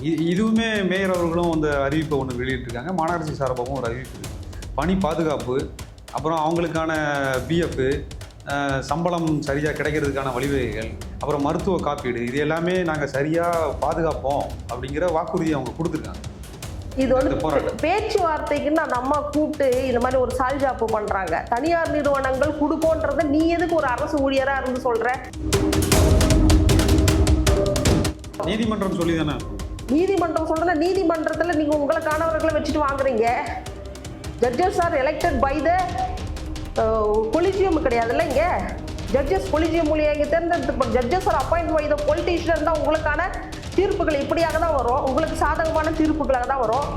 இ- இதுவுமே மேயர் அவர்களும் அந்த அறிவிப்பை ஒன்று வெளியிட்டிருக்காங்க. மாநகராட்சி சார்பாகவும் ஒரு அறிவிப்பு. பணி பாதுகாப்பு அப்புறம் அவங்களுக்கான பிஎஃப் சம்பளம் சரியாக கிடைக்கிறதுக்கான வழிவகைகள் அப்புறம் மருத்துவ காப்பீடு இது எல்லாமே நாங்கள் சரியாக பாதுகாப்போம் அப்படிங்கிற வாக்குறுதி அவங்க கொடுத்துருக்காங்க. இது வந்து. பேச்சுவார்த்தைக்குன்னு அந்த அம்மா கூப்பிட்டு இந்த மாதிரி ஒரு சால்ஜாப்பு பண்றாங்க. தனியார் நிறுவனங்கள் கொடுக்கோன்றத நீ எதுக்கு ஒரு அரசு ஊழியரா இருந்து சொல்ற? நீதிமன்றம் சொல்லி தானே நீதிமன்றம் சொன்ன நீதிமன்றத்தில் நீங்கள் உங்களை உங்களுக்கானவர்களை வச்சுட்டு வாங்குறீங்க. Judges are elected by the collegium கிடையாதுல்ல இல்லைங்க ஜட்ஜஸ் கொலிஜியம் மூலியம் இங்கே தேர்ந்தெடுத்து judges are appoint by the politician தான் உங்களுக்கான தீர்ப்புகள் இப்படியாக தான் வரும். உங்களுக்கு சாதகமான தீர்ப்புகளாக தான் வரும்.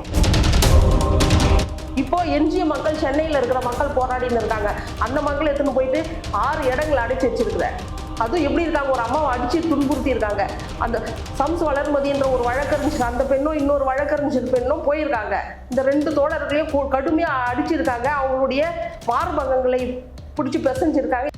இப்போ எஞ்சிய மக்கள் சென்னையில் இருக்கிற மக்கள் போராடின்னு இருக்காங்க. அந்த மக்கள் எடுத்துன்னு போயிட்டு ஆறு இடங்களை அடைச்சி வச்சிருக்கிறேன் அதுவும் எப்படி இருக்காங்க? ஒரு அம்மாவை அடித்து துன்புறுத்தி இருக்காங்க அந்த சம்ஸ் வளர்மதின்ற ஒரு வழக்கறிஞர் அந்த பெண்ணும் இன்னொரு வழக்கறிஞர் பெண்ணும் போயிருக்காங்க. இந்த ரெண்டு தோழர்களையும் கடுமையாக அடிச்சிருக்காங்க. அவங்களுடைய மார்பகங்களை பிடிச்சி பிசைஞ்சிருக்காங்க.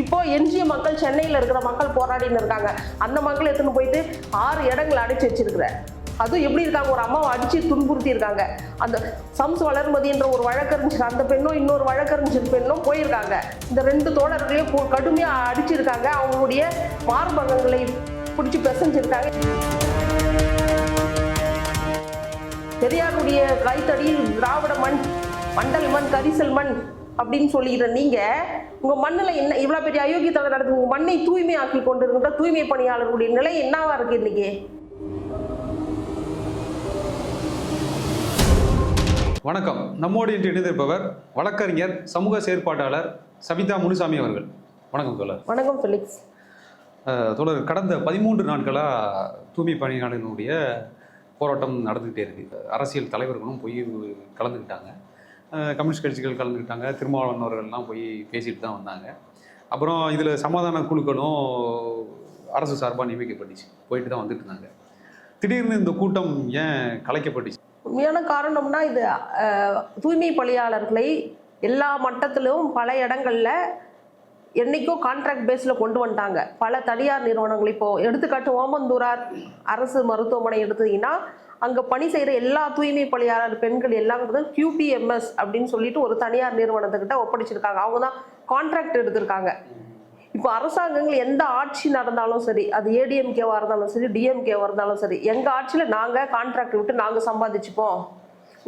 இப்போ எஞ்சிய மக்கள் சென்னையில் இருக்கிற மக்கள் போராடின்னு இருக்காங்க. அந்த மக்கள் எடுத்துன்னு போயிட்டு ஆறு இடங்களை அடைச்சி வச்சிருக்கிறேன் அதுவும் எப்படி இருக்காங்க? ஒரு அம்மாவை அடித்து துன்புறுத்தி இருக்காங்க அந்த சம்ஸ் வளர்மதின்ற ஒரு வழக்கறிஞர் அந்த பெண்ணும் இன்னொரு வழக்கறிஞர் பெண்ணும் போயிருக்காங்க. இந்த ரெண்டு தோழர்களையும் கடுமையாக அடிச்சிருக்காங்க. அவங்களுடைய மார்பகங்களை பிடிச்சி பிசைஞ்சிருக்காங்க பெரியாருடைய கைத்தடியில் திராவிட மண் மண்டல் மண் கரிசல் மண் அப்படின்னு சொல்லிக்கிற நீங்கள் உங்கள் மண்ணில் என்ன இவ்வளோ பெரிய அயோக்கியத்தலை நடந்து உங்கள் மண்ணை தூய்மையாக்கி கொண்டிருக்கின்ற தூய்மை பணியாளர்களுடைய நிலை என்னவா இருக்குது இன்றைக்கி வணக்கம். நம்மோடு இன்று இணைந்திருப்பவர் வழக்கறிஞர் சமூக செயற்பாட்டாளர் சபிதா முனுசாமி அவர்கள். வணக்கம் தோழர். வணக்கம் ஃபெலிக்ஸ் தோழர் கடந்த பதிமூன்று நாட்களாக தூய்மை பணியாளர்களுடைய போராட்டம் நடந்துக்கிட்டே இருக்கு. அரசியல் தலைவர்களும் போய் கலந்துக்கிட்டாங்க. கம்யூனிஸ்ட் கட்சிகள் கலந்துக்கிட்டாங்க. திருமாவளவன் அவர்கள்லாம் போய் பேசிட்டு தான் வந்தாங்க. அப்புறம் இதில் சமாதான குழுக்களும் அரசு சார்பாக நியமிக்கப்பட்டுச்சு. போயிட்டு தான் வந்துட்டு இருந்தாங்க. திடீர்னு இந்த கூட்டம் ஏன் கலைக்கப்பட்டுச்சு? உண்மையான காரணம்னா இது தூய்மை பணியாளர்களை எல்லா மட்டத்திலும் பல இடங்களில் என்னைக்கோ கான்ட்ராக்ட் பேஸில் கொண்டு வந்துட்டாங்க. பல தனியார் நிறுவனங்கள் இப்போது எடுத்துக்காட்டு ஓமந்தூரார் அரசு மருத்துவமனை எடுத்தீங்கன்னா அங்கே பணி செய்கிற எல்லா தூய்மை பணியாளர் பெண்கள் எல்லாம் கியூபிஎம்எஸ் அப்படின்னு சொல்லிட்டு ஒரு தனியார் நிறுவனத்துக்கிட்ட ஒப்படைச்சிருக்காங்க. அவங்க தான் கான்ட்ராக்ட் எடுத்திருக்காங்க. இப்போ அரசாங்கங்கள் எந்த ஆட்சி நடந்தாலும் சரி அது ஏடிஎம்கேவா இருந்தாலும் சரி டிஎம்கேவா இருந்தாலும் சரி எங்க ஆட்சியில நாங்க கான்ட்ராக்ட் விட்டு நாங்க சம்பாதிச்சுப்போம்.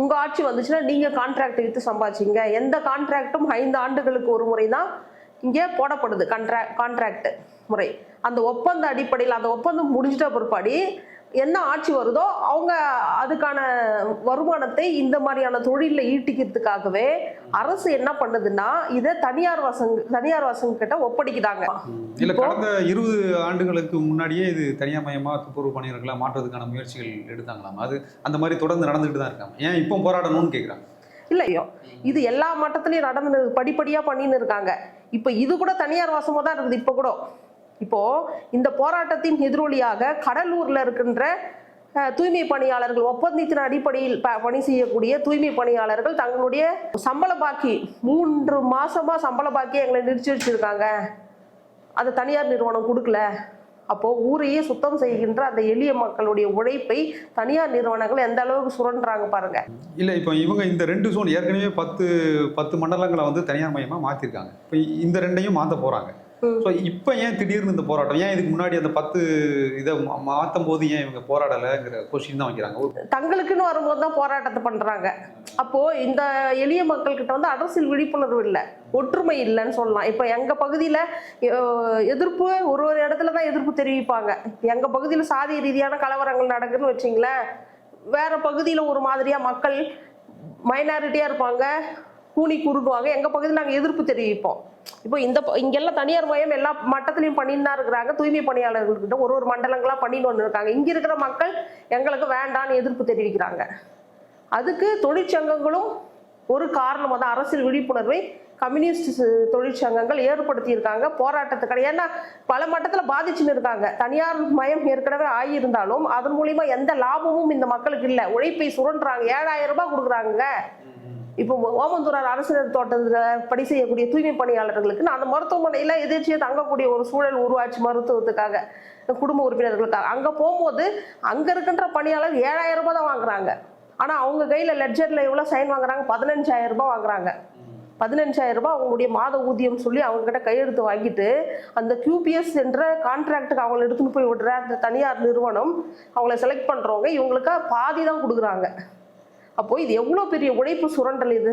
உங்க ஆட்சி வந்துச்சுன்னா நீங்க கான்ட்ராக்ட் விட்டு சம்பாதிச்சிங்க. எந்த கான்ட்ராக்டும் ஐந்து ஆண்டுகளுக்கு ஒரு முறை தான் இங்கே போடப்படுது கான்ட்ராக்ட் கான்ட்ராக்ட் முறை. அந்த ஒப்பந்த அடிப்படையில் அந்த ஒப்பந்தம் முடிஞ்சிட்ட பிற்பாடு என்ன ஆட்சி வருதோ அவங்க அதுக்கான வருமானத்தை இந்த மாதிரியான தொழிலில் ஈட்டிக்கிறதுக்காகவே அரசு என்ன பண்ணுதுன்னா இதை தனியார் வசங்க தனியார் வசங்க கிட்ட ஒப்படைக்கிறாங்க. இல்ல கடந்த இருபது ஆண்டுகளுக்கு முன்னாடியே இது தனியார் மயமா துப்புரவு பணியாளர்களா மாற்றுறதுக்கான முயற்சிகள் எடுத்தாங்களாம்? அது அந்த மாதிரி தொடர்ந்து நடந்துகிட்டு தான் இருக்காங்க. ஏன் இப்போ போராடணும்னு கேட்குறாங்க இல்லையோ இது எல்லா மட்டத்திலையும் நடந்து படிப்படியா பண்ணின்னு இருக்காங்க. இப்போ இது கூட தனியார் வாசமா தான் இருக்குது இப்போ கூட. இப்போ இந்த போராட்டத்தின் எதிரொலியாக கடலூர்ல இருக்கின்ற தூய்மை பணியாளர்கள் ஒப்பந்தத்தின் அடிப்படையில் ப- பணி செய்யக்கூடிய தூய்மை பணியாளர்கள் தங்களுடைய சம்பள பாக்கி மூன்று மாசமா சம்பள பாக்கி எங்களை நிறுத்தி வச்சிருக்காங்க. அந்த தனியார் நிறுவனம் கொடுக்கல. அப்போ ஊரையே சுத்தம் செய்கின்ற அந்த எளிய மக்களுடைய உழைப்பை தனியார் நிறுவனங்கள் எந்த அளவுக்கு சுரண்டுறாங்க பாருங்க. இல்ல இப்போ இவங்க இந்த ரெண்டு ஜோன் ஏற்கனவே பத்து பத்து மண்டலங்களை வந்து தனியார் மையமா மாத்திருக்காங்க. இப்போ இந்த ரெண்டையும் மாத்த போறாங்க. ஸோ இப்போ ஏன் திடீர்னு இந்த போராட்டம்? ஏன் இதுக்கு முன்னாடி அந்த பத்து இதை மா- மாத்தும் போது ஏன் இவங்க போராடலைங்கிற கொஸ்டின் தான் வைக்கிறாங்க. தங்களுக்குன்னு வரும்போது தான் போராட்டத்தை பண்றாங்க. அப்போ இந்த எளிய மக்கள்கிட்ட வந்து அரசியல் விழிப்புணர்வு இல்லை. ஒற்றுமை இல்லைன்னு சொல்லலாம். இப்போ எங்க பகுதியில எதிர்ப்பு ஒரு ஒரு இடத்துல தான் எதிர்ப்பு தெரிவிப்பாங்க. எங்க பகுதியில சாதி ரீதியான கலவரங்கள் நடக்குதுன்னு வச்சிங்களேன் வேற பகுதியில ஒரு மாதிரியா மக்கள் மைனாரிட்டியா இருப்பாங்க. கூனி குறுகுவாங்க எங்க பகுதியில் நாங்கள் எதிர்ப்பு தெரிவிப்போம். இப்போ இந்த இங்கெல்லாம் தனியார் மயம் எல்லா மட்டத்திலையும் பண்ணிட்டு தான் இருக்கிறாங்க. தூய்மை பணியாளர்கள்கிட்ட ஒரு ஒரு மண்டலங்களாக பண்ணின்னு ஒன்று இருக்காங்க. இங்க இருக்கிற மக்கள் எங்களுக்கு வேண்டான்னு எதிர்ப்பு தெரிவிக்கிறாங்க. அதுக்கு தொழிற்சங்கங்களும் ஒரு காரணமாக தான் அரசியல் விழிப்புணர்வை கம்யூனிஸ்ட் தொழிற்சங்கங்கள் ஏற்படுத்தியிருக்காங்க. போராட்டத்துக்கு ஏன்னா பல மட்டத்தில் பாதிச்சுன்னு இருக்காங்க. தனியார் மயம் ஏற்கனவே ஆகியிருந்தாலும் அதன் மூலியமா எந்த லாபமும் இந்த மக்களுக்கு இல்லை. உழைப்பை சுரண்டுறாங்க. ஏழாயிரம் ரூபாய் கொடுக்குறாங்க இப்போ ஓமந்தூரார் அரசினர் தோட்டத்தில் பணி செய்யக்கூடிய தூய்மை பணியாளர்களுக்கு நான் அந்த மருத்துவமனையில் எதிர்ச்சியை தங்கக்கூடிய ஒரு சூழல் உருவாச்சு மருத்துவத்துக்காக. குடும்ப உறுப்பினர்களுக்காக. அங்கே போகும்போது அங்கே இருக்கின்ற பணியாளர் ஏழாயிரம் ரூபாய் தான் வாங்குறாங்க. ஆனால் அவங்க கையில் லெட்ஜரில் எவ்வளோ சைன் வாங்குறாங்க? பதினஞ்சாயிரம் ரூபாய் வாங்குறாங்க. பதினஞ்சாயிரம் ரூபாய் அவங்களுடைய மாத ஊதியம் சொல்லி அவங்ககிட்ட கையெழுத்து வாங்கிட்டு அந்த கியூபிஎஸ் என்ற கான்ட்ராக்டுக்கு அவங்களை எடுத்துன்னு போய் விடுற அந்த தனியார் நிறுவனம் அவங்கள செலக்ட் பண்ணுறவங்க இவங்களுக்கு பாதி தான் கொடுக்குறாங்க. அப்போ இது எவ்வளோ பெரிய உழைப்பு சுரண்டல் இது?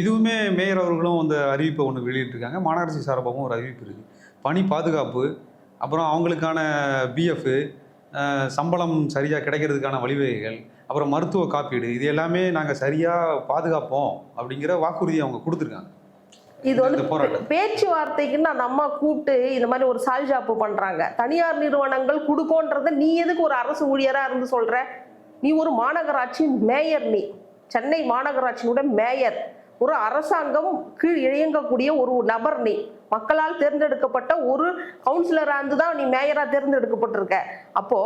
இதுவுமே மேயர் அவர்களும் அந்த அறிவிப்பை ஒன்று வெளியிட்டிருக்காங்க. மாநகராட்சி சார்பாகவும் ஒரு அறிவிப்பு இருக்குது பணி பாதுகாப்பு அப்புறம் அவங்களுக்கான பிஎஃப் சம்பளம் சரியாக கிடைக்கிறதுக்கான வழிவகைகள் அப்புறம் மருத்துவ காப்பீடு இது எல்லாமே நாங்கள் சரியாக பாதுகாப்போம் அப்படிங்கிற வாக்குறுதி அவங்க கொடுத்துருக்காங்க. இது வந்து பேச்சுவார்த்தைக்குன்னு அந்த அம்மா கூப்பிட்டு இந்த மாதிரி ஒரு சால்ஜாப்பு பண்றாங்க. தனியார் நிறுவனங்கள் கொடுக்கோன்றத நீ எதுக்கு ஒரு அரசு ஊழியரா இருந்து சொல்ற? நீ ஒரு மாநகராட்சி மேயர் நீ. சென்னை மாநகராட்சியோட மேயர். ஒரு அரசாங்கம் கீழ் இயங்கக்கூடிய ஒரு நபர் நீ. மக்களால் தேர்ந்தெடுக்கப்பட்ட ஒரு கவுன்சிலராக இருந்து தான் நீ மேயராக தேர்ந்தெடுக்கப்பட்டிருக்க. அப்போ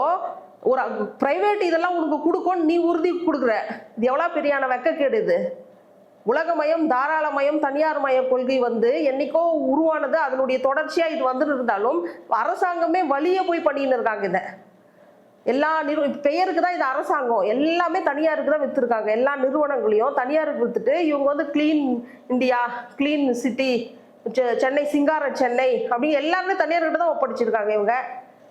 ஒரு பிரைவேட் இதெல்லாம் உனக்கு கொடுக்கும்னு நீ உறுதி கொடுக்குற. இது எவ்வளோ பெரியான வெக்கக்கேடு இது? உலகமயம் தாராளமயம் தனியார் மய கொள்கை வந்து என்னைக்கோ உருவானது அதனுடைய தொடர்ச்சியாக இது வந்துட்டு இருந்தாலும் அரசாங்கமே வழியே போய் பண்ணின்னு இருக்காங்க இதை. எல்லா நிறு பெயருக்கு தான் இது அரசாங்கம்? எல்லாமே தனியாருக்கு தான் விற்றுருக்காங்க எல்லா நிறுவனங்களையும் தனியாருக்கு வித்துட்டு இவங்க வந்து clean India clean city Chennai Singara Chennai அப்படின்னு எல்லாருமே தனியார்கிட்ட தான் ஒப்படைச்சிருக்காங்க இவங்க.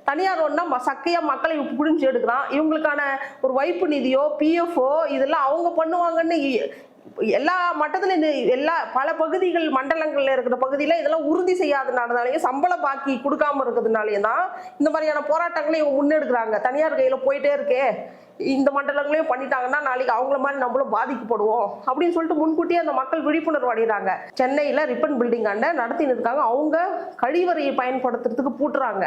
தனியார் ஒன்றா ம சக்கையாக மக்களை புடிஞ்சு எடுக்கிறான் இவங்களுக்கான ஒரு வைப்பு நிதியோ பிஎஃப்ஓ இதெல்லாம் அவங்க பண்ணுவாங்கன்னு இ- எல்லா மட்டத்தில் இந்த எல்லா பல பகுதிகள் மண்டலங்களில் இருக்கிற பகுதியில் இதெல்லாம் உறுதி செய்யாதனாலயும் சம்பள பாக்கி கொடுக்காம இருக்கிறதுனாலையும் தான் இந்த மாதிரியான போராட்டங்களை இவங்க முன்னெடுக்கிறாங்க. தனியார் கையில் போயிட்டே இருக்கே. இந்த மண்டலங்களையும் பண்ணிட்டாங்கன்னா நாளைக்கு அவங்கள மாதிரி நம்மளும் பாதிக்கப்படுவோம். அப்படின்னு சொல்லிட்டு முன்கூட்டியே அந்த மக்கள் விழிப்புணர்வு அடைகிறாங்க. சென்னையில் ரிப்பன் பில்டிங் அண்ட நடத்தின்னு இருக்காங்க அவங்க கழிவறையை பயன்படுத்துறதுக்கு பூட்டுறாங்க.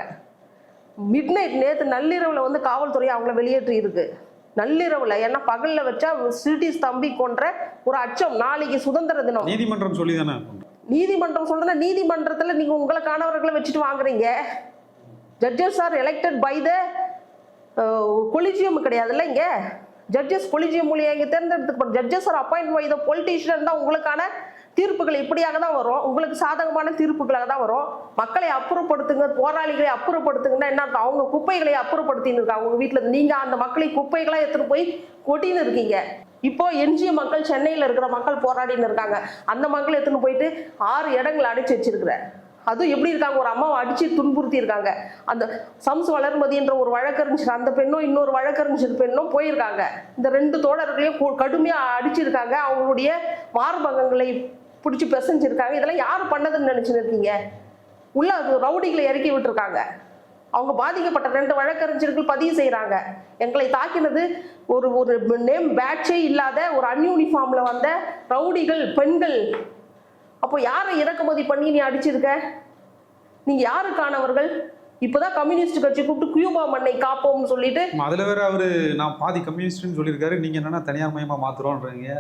மிட் நைட் நேற்று நள்ளிரவில் வந்து காவல்துறை அவங்கள வெளியேற்றி இருக்குது நள்ளிரவில் ஏன்னா பகலில் வச்சா சிட்டி ஸ்தம்பி கொன்ற ஒரு அச்சம். நாளைக்கு சுதந்திர தினம். நீதிமன்றம் சொல்லி தானே நீதிமன்றம் சொல்றேன்னா நீதிமன்றத்தில் நீங்கள் உங்களுக்கானவர்களை வச்சுட்டு வாங்குறீங்க. Judges are elected by the collegium கிடையாதுல்ல இங்கே? ஜட்ஜஸ் கொலிஜியம் மூலியம் இங்கே தேர்ந்தெடுத்துக்கப்படும் judges are appoint by the politician தான் உங்களுக்கான தீர்ப்புகள் இப்படியாக தான் வரும்? உங்களுக்கு சாதகமான தீர்ப்புகளாக தான் வரும். மக்களை அப்புறப்படுத்துங்க போராளிகளை அப்புறப்படுத்துங்கன்னா என்ன அர்த்தம்? அவங்க குப்பைகளை அப்புறப்படுத்தின்னு இருக்காங்க உங்க வீட்டில் நீங்க அந்த மக்களை குப்பைகளா எடுத்துட்டு போய் கொட்டின்னு இருக்கீங்க. இப்போ எஞ்சிய மக்கள் சென்னையில் இருக்கிற மக்கள் போராடின்னு இருக்காங்க. அந்த மக்கள் எடுத்துன்னு போயிட்டு ஆறு இடங்களை அடைச்சு வச்சிருக்கிற அதுவும் எப்படி இருக்காங்க? ஒரு அம்மாவை அடிச்சு துன்புறுத்தி இருக்காங்க. அந்த சம்ஸ் வளர்மதின்ற ஒரு வழக்கறிஞர் அந்த பெண்ணும் இன்னொரு வழக்கறிஞர் பெண்ணும் போயிருக்காங்க. இந்த ரெண்டு தோழர்களையும் கு- கடுமையா அடிச்சிருக்காங்க. அவங்களுடைய மார்பகங்களை பிடிச்சி பிசைஞ்சிருக்காங்க. இதெல்லாம் யார் பண்ணதுன்னு நினைச்சுன்னு இருக்கீங்க? உள்ள அது ரவுடிகளை இறக்கி விட்டுருக்காங்க. அவங்க பாதிக்கப்பட்ட ரெண்டு வழக்கறிஞர்கள் பதிவு செய்கிறாங்க எங்களை தாக்கினது ஒரு ஒரு நேம் பேட்சே இல்லாத ஒரு அன்யூனிஃபார்மில் வந்த ரவுடிகள் பெண்கள். அப்போ யாரை இறக்குமதி பண்ணி நீ அடிச்சிருக்க? நீங்கள் யாருக்கானவர்கள்? இப்போதான் கம்யூனிஸ்ட் கட்சி கூப்பிட்டு கியூபா மண்ணை காப்போம்னு சொல்லிட்டு அதில் வேற அவரு நான் பாதி கம்யூனிஸ்ட்னு சொல்லியிருக்காரு. நீங்க என்னன்னா தனியார் மயமா மாத்துறோன்றீங்க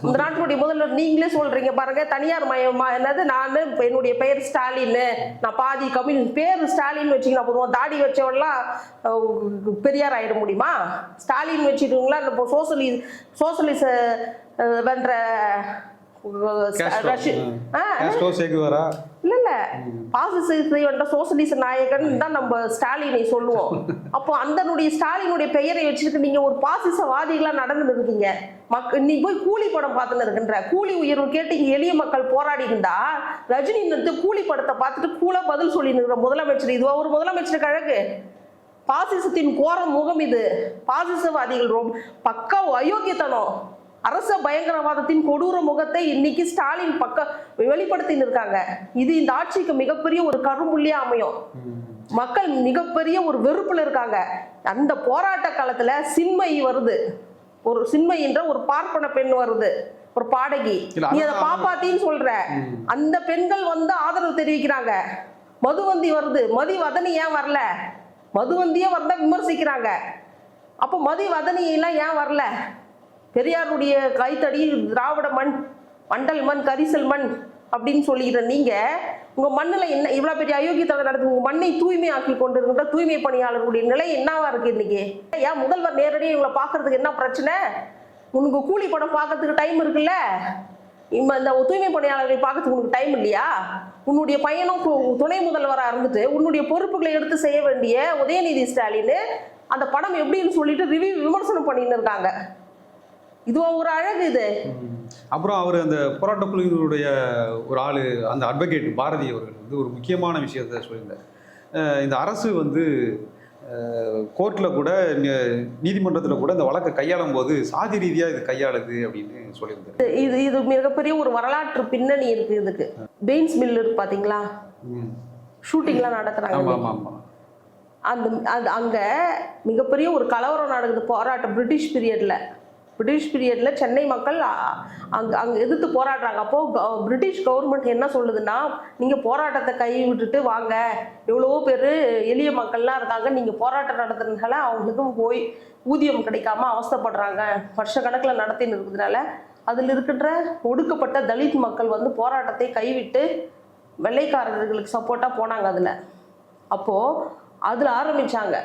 இந்த நாட்டினுடைய முதல்வர் நீங்களே சொல்றீங்க பாருங்க. தனியார் மயமா என்னது? நான் இப்ப என்னுடைய பெயர் ஸ்டாலின் நான் பாதி கம்யூனிஸ்ட் பேர் ஸ்டாலின் வச்சுக்கினா போதும். தாடி வச்சவெல்லாம் அஹ், பெரியார் ஆயிட முடியுமா? ஸ்டாலின் வச்சுட்டுங்களா இந்த சோசலி சோசலிச வென்ற சோசலிச நாயகன் தான் நம்ம ஸ்டாலினை சொல்லுவோம். அப்போ அந்தனுடைய ஸ்டாலினுடைய பெயரை வச்சுட்டு நீங்க ஒரு பாசிசவாதிகளா நடந்து இருக்கீங்க மக் நீ போய் கூலி படம் பார்த்துன்னு இருக்கின்ற. கூலி உயர்வு கேட்டு இங்கே எளிய மக்கள் போராடி ரஜினி நிறுத்து கூலி படத்தை பார்த்துட்டு கூலாக பதில் சொல்லி நிற்கிற முதலமைச்சர். இதுவா ஒரு முதலமைச்சர் கழகு? பாசிசத்தின் கோர முகம் இது. பாசிசவாதிகள் ரொம்ப பக்கா அயோக்கியத்தனம். அரச பயங்கரவாதத்தின் கொடூர முகத்தை இன்னைக்கு ஸ்டாலின் பக்க வெளிப்படுத்தின்னு இருக்காங்க. இது இந்த ஆட்சிக்கு மிகப்பெரிய ஒரு கரும்புள்ளியா அமையும். மக்கள் மிகப்பெரிய ஒரு வெறுப்புல இருக்காங்க. அந்த போராட்ட காலத்துல சின்மை வருது. ஒரு சின்மை என்ற ஒரு பார்ப்பன பெண் வருது. ஒரு பாடகி. நீ அதை பாப்பாத்தின்னு சொல்ற. அந்த பெண்கள் வந்து ஆதரவு தெரிவிக்கிறாங்க. மதுவந்தி வருது. மதி வதனி ஏன் வரல? மதுவந்தியே வந்தா விமர்சிக்கிறாங்க. அப்போ மதி வதனி எல்லாம் ஏன் வரல? பெரியாருடைய கைத்தடி திராவிட மண் மண்டல் மண் கரிசல் மண் அப்படின்னு சொல்லிக்கிற நீங்க உங்க மண்ணில் என்ன இவ்வளவு பெரிய அயோக்கியத்தனம் நடக்குது உங்க மண்ணை தூய்மையாக்கி கொண்டிருக்கிற தூய்மை பணியாளர்களுடைய நிலை என்னவா இருக்கு இன்னைக்கு? ஏன் முதல்வர் நேரடியாக இவங்களை பார்க்கறதுக்கு என்ன பிரச்சனை? உனக்கு கூலி படம் பார்க்கறதுக்கு டைம் இருக்குல்ல? இம்ம இந்த தூய்மை பணியாளர்களை பார்க்கறதுக்கு உனக்கு டைம் இல்லையா? உன்னுடைய பையனும் துணை முதல்வராக இருந்துட்டு உன்னுடைய பொறுப்புகளை எடுத்து செய்ய வேண்டிய உதயநிதி ஸ்டாலின் அந்த படம் எப்படின்னு சொல்லிட்டு ரிவ்யூ விமர்சனம் பண்ணின்னு இருக்காங்க இதுவா ஒரு அழகு இது. அப்புறம் அவர் அந்த போராட்ட குழுவினுடைய ஒரு ஆள் அந்த அட்வொகேட் பாரதி அவர்கள் வந்து ஒரு முக்கியமான விஷயத்த சொல்லியிருந்தார். இந்த அரசு வந்து கோர்ட்டில் கூட நீதிமன்றத்தில் கூட இந்த வழக்கை கையாளும் போது சாதி ரீதியாக இது கையாளுது அப்படின்னு சொல்லியிருந்தார். இது இது மிகப்பெரிய ஒரு வரலாற்று பின்னணி இருக்கு இதுக்கு. பெயின்ஸ் மில் இருக்கு பாத்தீங்களா? ம். ஷூட்டிங்லாம் நடத்துறாங்க ஆமாம் ஆமாம் ஆமாம் அந்த அது அங்க மிகப்பெரிய ஒரு கலவரம் நடக்குது போராட்டம் பிரிட்டிஷ் பீரியட்ல. பிரிட்டிஷ் பீரியட்ல சென்னை மக்கள் அங்க அங்க எதிர்த்து போராடுறாங்க. அப்போ பிரிட்டிஷ் கவர்மெண்ட் என்ன சொல்லுதுன்னா நீங்க போராட்டத்தை கை விட்டுட்டு வாங்க. எவ்வளவோ பேர் எளிய மக்கள்லாம் இருக்காங்க நீங்க போராட்டம் நடத்துறதுனால அவங்களுக்கும் போய் ஊதியம் கிடைக்காம அவஸ்தைப்படுறாங்க. வருஷ கணக்கில் நடத்தின்னு இருக்கிறதுனால அதில் இருக்கின்ற ஒடுக்கப்பட்ட தலித் மக்கள் வந்து போராட்டத்தை கைவிட்டு வெள்ளைக்காரர்களுக்கு சப்போர்ட்டாக போனாங்க அதில். அப்போது அதில் ஆரம்பிச்சாங்க.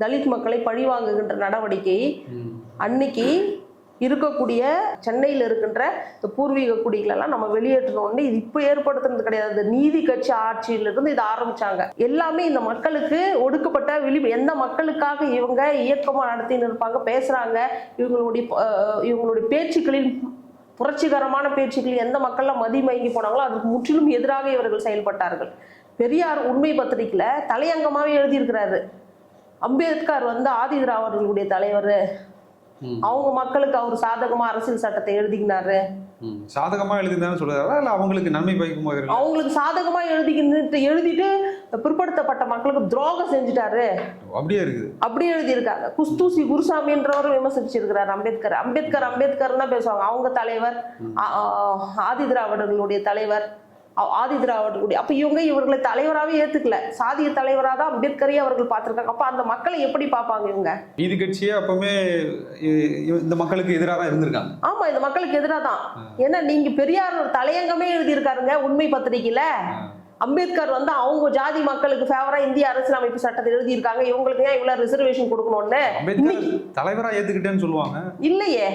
தலித் மக்களை பழிவாங்குகின்ற நடவடிக்கை ம். அன்னைக்கு இருக்கக்கூடிய சென்னையில் இருக்கின்ற இந்த பூர்வீக குடிகளெல்லாம் நம்ம வெளியேற்றணும்னு இது இப்போ ஏற்படுத்துறது கிடையாது. இந்த நீதி கட்சி ஆட்சியிலிருந்து இதை ஆரம்பிச்சாங்க. எல்லாமே இந்த மக்களுக்கு ஒடுக்கப்பட்ட விழி எந்த மக்களுக்காக இவங்க இயக்கமாக நடத்தின்னு இருப்பாங்க பேசுகிறாங்க இவங்களுடைய இவங்களுடைய பேச்சுக்களில் புரட்சிகரமான பேச்சுக்கள் எந்த மக்கள்லாம் மதிமயங்கி போனாங்களோ அதுக்கு முற்றிலும் எதிராக இவர்கள் செயல்பட்டார்கள். பெரியார் உண்மை பத்திரிகையில் தலையங்கமாகவே எழுதியிருக்கிறாரு. அம்பேத்கர் வந்து ஆதி திராவிடர்களுடைய தலைவர். அவங்க மக்களுக்கு அவர் சாதகமா அரசியல் சட்டத்தை எழுதிக்கினாரு. சாதகமா எழுதிருந்தான்னு சொல்றாரா இல்லை அவங்களுக்கு நன்மை பயக்கும் அவங்களுக்கு சாதகமா எழுதிக்கிட்டு எழுதிட்டு பிற்படுத்தப்பட்ட மக்களுக்கு துரோகம் செஞ்சுட்டாரு. அப்படியே இருக்குது. அப்படி எழுதியிருக்காங்க. குஸ்தூசி குருசாமின்றவர் விமர்சிச்சிருக்கிறார் அம்பேத்கர். அம்பேத்கர் அம்பேத்கர் தான் பேசுவாங்க. அவங்க தலைவர் ஆதி திராவிடர்களுடைய தலைவர். ஆதி திராவிடர்களுடைய அப்ப இவங்க இவர்களை தலைவராகவே ஏத்துக்கல. சாதிய தலைவராக தான் அம்பேத்கரையே அவர்கள் பார்த்திருக்காங்க. அப்ப அந்த மக்களை எப்படி பார்ப்பாங்க இவங்க? நீதி கட்சியே அப்பவுமே இந்த மக்களுக்கு எதிராக தான் இருந்திருக்காங்க. ஆமா இந்த மக்களுக்கு எதிராக தான் ஏன்னா நீங்க பெரியார் தலையங்கமே எழுதியிருக்காருங்க உண்மை பத்திரிகையில. அம்பேத்கர் வந்து அவங்க ஜாதி மக்களுக்கு ஃபேவரா இந்திய அரசியலமைப்பு சட்டத்தை எழுதியிருக்காங்க. இவங்களுக்கு ஏன் இவ்வளவு ரிசர்வேஷன் கொடுக்கணும்னு? தலைவரா ஏத்துக்கிட்டேன்னு சொல்லுவாங்க. இல்லையே.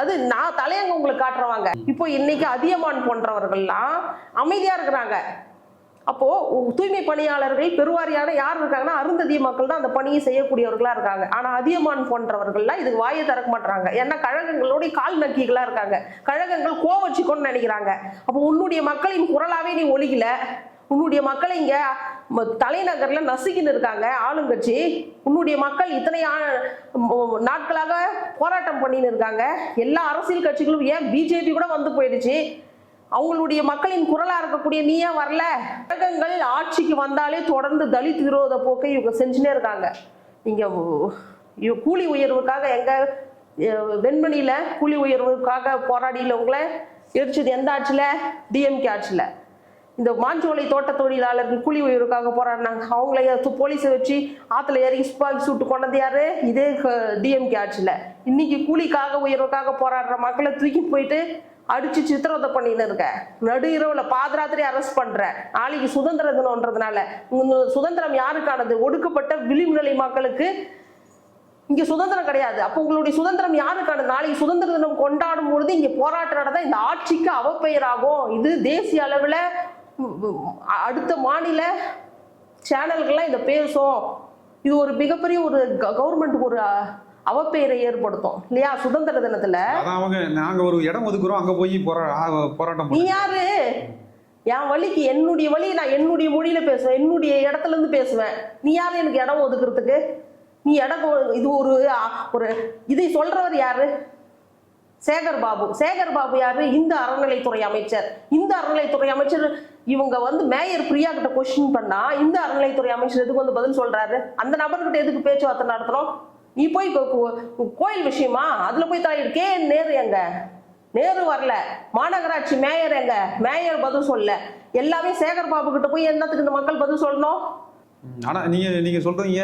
அது நான் தலையங்க உங்களுக்கு காட்டுறவாங்க. இப்போ இன்னைக்கு அதியமான் போன்றவர்கள்லாம் அமைதியா இருக்கிறாங்க. அப்போ தூய்மை பணியாளர்கள் பெருவாரியான யார் இருக்காங்கன்னா அருந்ததிய மக்கள் தான் அந்த பணியை செய்யக்கூடியவர்களா இருக்காங்க. ஆனா அதியமான் போன்றவர்கள்லாம் இதுக்கு வாயை திறக்க மாட்டாங்க ஏன்னா கழகங்களோட கால் நக்கிகளா இருக்காங்க. கழகங்கள் கோவச்சுக்கோன்னு நினைக்கிறாங்க. அப்போ உன்னுடைய மக்களின் குரலாவே நீ ஒழிக்கல உன்னுடைய மக்கள் இங்க ம- தலைநகர்ல நசுக்கின்னு இருக்காங்க ஆளுங்கட்சி. உன்னுடைய மக்கள் இத்தனை நாட்களாக போராட்டம் பண்ணின்னு இருக்காங்க. எல்லா அரசியல் கட்சிகளும் ஏன் பிஜேபி கூட வந்து போயிடுச்சு? அவங்களுடைய மக்களின் குரலா இருக்கக்கூடிய நீயே வரல? கழகங்கள் ஆட்சிக்கு வந்தாலே தொடர்ந்து தலித் விரோத போக்கை இவங்க செஞ்சுனே இருக்காங்க. நீங்க கூலி உயர்வுக்காக எங்க வெண்மணியில் வெண்மணியில கூலி உயர்வுக்காக போராடினவங்கள எரிச்சது எந்த ஆட்சியில? டிஎம்கே ஆட்சியில. இந்த மாஞ்சோலை தோட்ட தொழிலாளர் கூலி உயிருக்காக போராடினாங்க. அவங்கள போலீஸை வச்சு ஆத்துல ஏறி துப்பாக்கி சுட்டு கொண்டது யாரு? இதே டிஎம்கே ஆட்சியில. இன்னைக்கு கூலிக்காக உயர்வுக்காக போராடுற மக்களை தூக்கி போயிட்டு அடிச்சு சித்திரவதை பண்ணின்னு இருக்க நடு இரவுல பாதராத்திரி அரெஸ்ட் பண்ற நாளைக்கு சுதந்திர தினம்ன்றதுனால சுதந்திரம் யாருக்கானது? ஒடுக்கப்பட்ட விளிம்புநிலை மக்களுக்கு இங்க சுதந்திரம் கிடையாது. அப்போ உங்களுடைய சுதந்திரம் யாருக்கானது? நாளைக்கு சுதந்திர தினம் கொண்டாடும் பொழுது இங்க போராட்டம் நடந்தா இந்த ஆட்சிக்கு அவப்பெயராகும். இது தேசிய அளவுல அடுத்த மாநில சேனல்கள்லாம் இதை பேசும். இது ஒரு மிகப்பெரிய ஒரு கவர்மெண்ட்டுக்கு ஒரு அவப்பெயரை ஏற்படுத்தும். இல்லையா? சுதந்திர தினத்துல. அவங்க நாங்க ஒரு இடம் ஒதுக்குறோம். அங்க போய் போராட்டம் நீ. யாரு? என் வழிக்கு என்னுடைய வழி நான் என்னுடைய மொழியில பேசுவேன். என்னுடைய இடத்துல இருந்து பேசுவேன். நீ யாரு? எனக்கு இடம் ஒதுக்குறதுக்கு. நீ இடம் இது ஒரு ஒரு இதை சொல்றவர் யாரு? சேகர் பாபு. சேகர் பாபு யாரு? இந்த அறநிலைத்துறை அமைச்சர். இந்த அறநிலைத்துறை அமைச்சர் இவங்க வந்து மேயர் பிரியா கிட்ட கொஸ்டின் பண்ணா இந்த அறநிலைத்துறை அமைச்சர் எதுக்கு வந்து பதில் சொல்றாரு? அந்த நபர்கிட்ட எதுக்கு பேச்சுவார்த்தை நடத்துறோம்? நீ போய் கோ- கோ- கோயில் விஷயமா? அதுல போய் தலையிடு கே நேரு எங்க? நேரு வரல. மாநகராட்சி மேயர் எங்க? மேயர் பதில் சொல்ல எல்லாமே சேகர் பாபு கிட்ட போய் என்னத்துக்கு இந்த மக்கள் பதில் சொல்லணும்? ஆனா நீங்க நீங்க சொல்றீங்க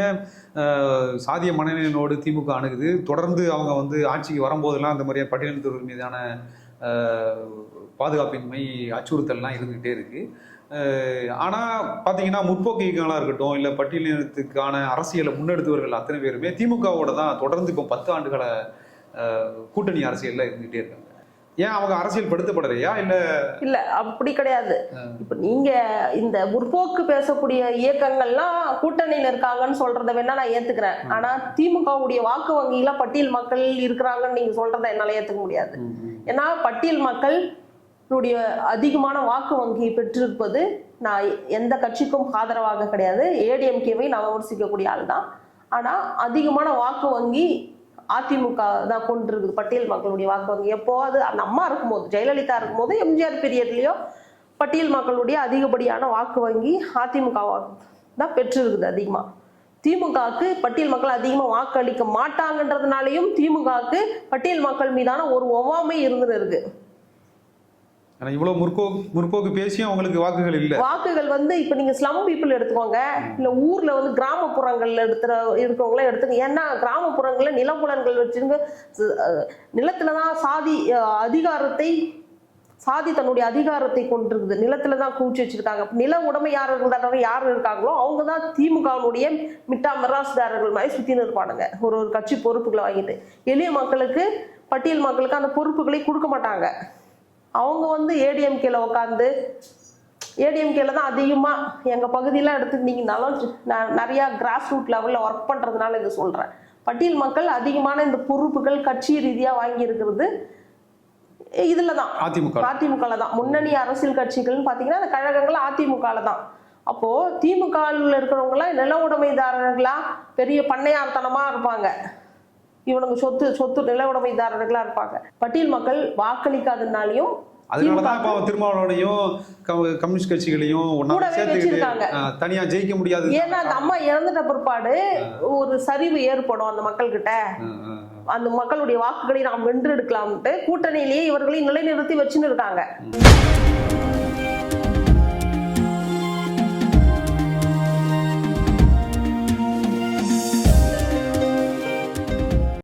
சாதிய மனநிலையோடு திமுக அணுகுது? தொடர்ந்து அவங்க வந்து ஆட்சிக்கு வரும்போதெல்லாம் அந்த மாதிரியான பட்டியலினத்தவர்கள் மீதான பாதுகாப்பின்மை அச்சுறுத்தல்லாம் இருந்துகிட்டே இருக்கு. அஹ், ஆனா பாத்தீங்கன்னா முற்போக்கு இயக்கங்களா இருக்கட்டும் இல்ல பட்டியலினத்துக்கான அரசியலை முன்னெடுத்தவர்கள் அத்தனை பேருமே திமுகவோட தான் தொடர்ந்து இப்போ பத்து ஆண்டுகள கூட்டணி அரசியல்ல இருந்துகிட்டே இருக்காங்க. ஏன் அவங்க அரசியல் படுத்தப்படலையா இல்ல? இல்ல அப்படி கிடையாது. இப்ப நீங்க இந்த முற்போக்கு பேசக்கூடிய இயக்கங்கள்லாம் கூட்டணியில இருக்காங்கன்னு சொல்றத வேணா நான் ஏத்துக்கிறேன். ஆனா திமுகவுடைய வாக்கு வங்கியில பட்டியல் மக்கள் இருக்கிறாங்கன்னு நீங்க சொல்றத என்னால ஏத்துக்க முடியாது. ஏன்னா பட்டியல் மக்களுடைய அதிகமான வாக்கு வங்கி பெற்றிருப்பது நான் எந்த கட்சிக்கும் ஆதரவாக கிடையாது. ஏடிஎம்கேவை நான் விமர்சிக்கக்கூடிய ஆள் தான் ஆனால் அதிகமான வாக்கு வங்கி அதிமுக தான் கொண்டிருக்குது. பட்டியல் மக்களுடைய வாக்கு வங்கி. எப்போது அந்த அம்மா இருக்கும்போது ஜெயலலிதா இருக்கும்போது எம்ஜிஆர் பீரியட்லேயோ பட்டியல் மக்களுடைய அதிகப்படியான வாக்கு வங்கி அதிமுக தான் பெற்றிருக்குது அதிகமாக திமுகவுக்கு பட்டியல் மக்கள் அதிகமாக வாக்களிக்க மாட்டாங்கன்றதுனாலையும் திமுகவுக்கு பட்டியல் மக்கள் மீதான ஒரு ஒவ்வாமை இருந்துன்னு இருக்குது ஆனால் இவ்வளோ முற்போக்கு முற்போக்கு பேசியும் அவங்களுக்கு வாக்குகள் இல்லை. வாக்குகள் வந்து இப்போ நீங்க ஸ்லம் பீப்புள் எடுத்துக்கோங்க. இல்லை ஊரில் வந்து கிராமப்புறங்களில் எடுத்துற இருக்கிறவங்களாம் எடுத்துக்கோங்க ஏன்னா கிராமப்புறங்களில் நிலப்புலன்கள் வச்சுருங்க நிலத்தில் தான் சாதி அதிகாரத்தை சாதி தன்னுடைய அதிகாரத்தை கொண்டிருக்குது. நிலத்துல தான் கூச்சி வச்சிருக்காங்க. நில நில உடைமையாளர்கள் யார் இருக்காங்களோ அவங்க தான் திமுகவுடைய மிட்டா மிராசுதாரர்கள் மாதிரி சுத்தின்னு இருப்பானுங்க. ஒரு ஒரு கட்சி பொறுப்புகளை வாங்கிட்டு. எளிய மக்களுக்கு பட்டியல் மக்களுக்கு அந்த பொறுப்புகளை கொடுக்க மாட்டாங்க. அவங்க வந்து ஏடிஎம்கேல உட்காந்து ஏடிஎம்கேல தான் அதிகமாக எங்கள் பகுதியெலாம் எடுத்துக்கிட்டிங்கனாலும் நான் நிறையா கிராஸ் ரூட் லெவலில் ஒர்க் பண்ணுறதுனால இது சொல்கிறேன் பட்டியல் மக்கள் அதிகமான இந்த பொறுப்புகள் கட்சி ரீதியாக வாங்கி இருக்கிறது இதில் தான். அதிமுக அதிமுகல தான். முன்னணி அரசியல் கட்சிகள்னு பார்த்தீங்கன்னா அந்த கழகங்கள் அதிமுகல தான். அப்போ திமுகவில் இருக்கிறவங்களாம் நில உடைமைதாரர்களா பெரிய பண்ணையார்த்தனமா இருப்பாங்க. இவனுங்க சொத்து சொத்து நில உடைமைதாரர்களா இருப்பாங்க. பட்டியல் மக்கள் வாக்களிக்காதனாலையும் அதனாலதான் இப்ப திருமாவளவனையும் கம்யூனிஸ்ட் கட்சிகளையும் ஒன்னா. சேர்த்துக்கிட்டு தனியா ஜெயிக்க முடியாது. ஏன்னா அந்த அம்மா இறந்துட்ட பிற்பாடு ஒரு சரிவு ஏற்படும் அந்த மக்கள் கிட்ட அந்த மக்களுடைய வாக்குகளை நாம் வென்றெடுக்கலாம்ட்டு கூட்டணியிலேயே இவர்களை நிலைநிறுத்தி வச்சுன்னு இருக்காங்க.